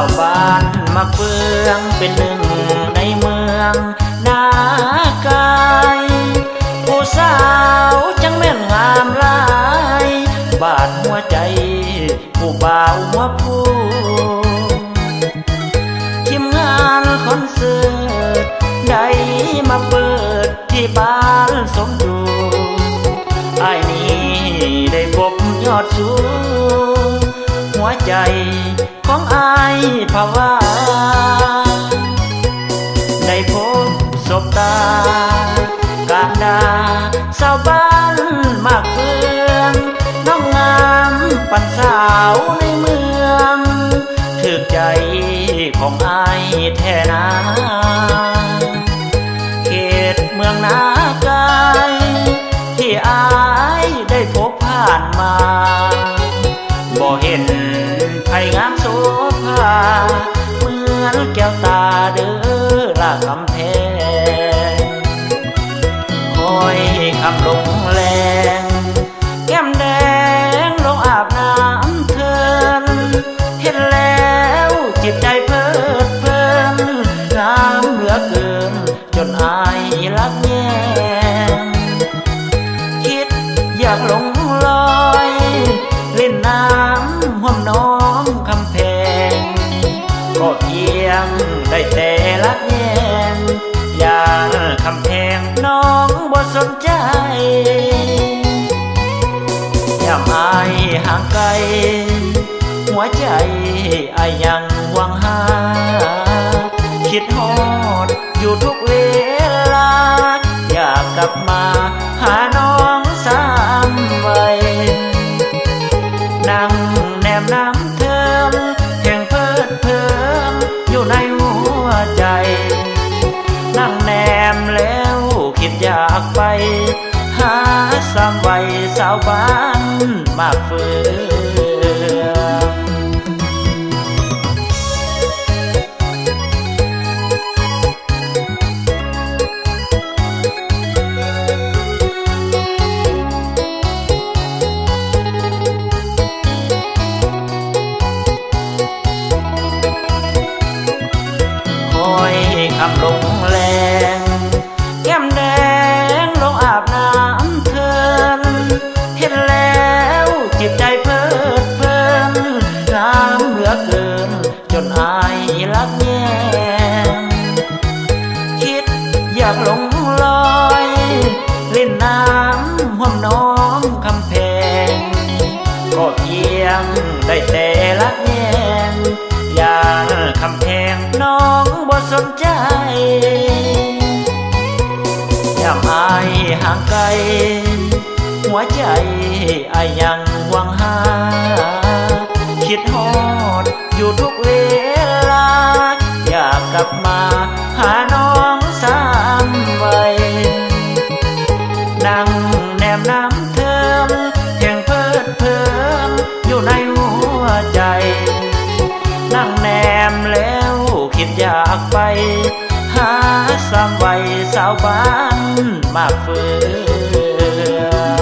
าวบ้านมาเฟืองเป็นหนึ่งในเมืองนากายผู้สาวจังแม่นงามหลาย บาดหัวใจ ผู้บ่าวหัวผู้ ของอายภาวาได้พบสบตา การดาสาวบ้านมากเฟืองน้องงามปันสาวในเมืองถึกใจของอายแท้นาเขตเมืองนากายที่อา ละคำแพงคอยคำลงแรงแก้มแดงลงอาบน้ำเทินเห็นแล้วจิตใจเพิดเพลินงามเหลือเกิน จนอายรักแยงคิดอยากลงลอยเล่นน้ำห่วมน้องคำแพงก็เพียงได้แต่ละแยงอยาก คำแพงน้องบ่สนใจยามอายห่างไกล หัวใจอายยังหวังหา คิดหอาวบ้านมากเฟืองคำลง นจนอายรักแยงคิดอยากลงลอยเล่นน้ำห่วมน้องคำแพงก็เพียงได้แต่ละแยงอย่างคำแพงน้องบ่สนใจยามอายห่างไกล หัวใจอายยังหวังหาาสามากเฟือ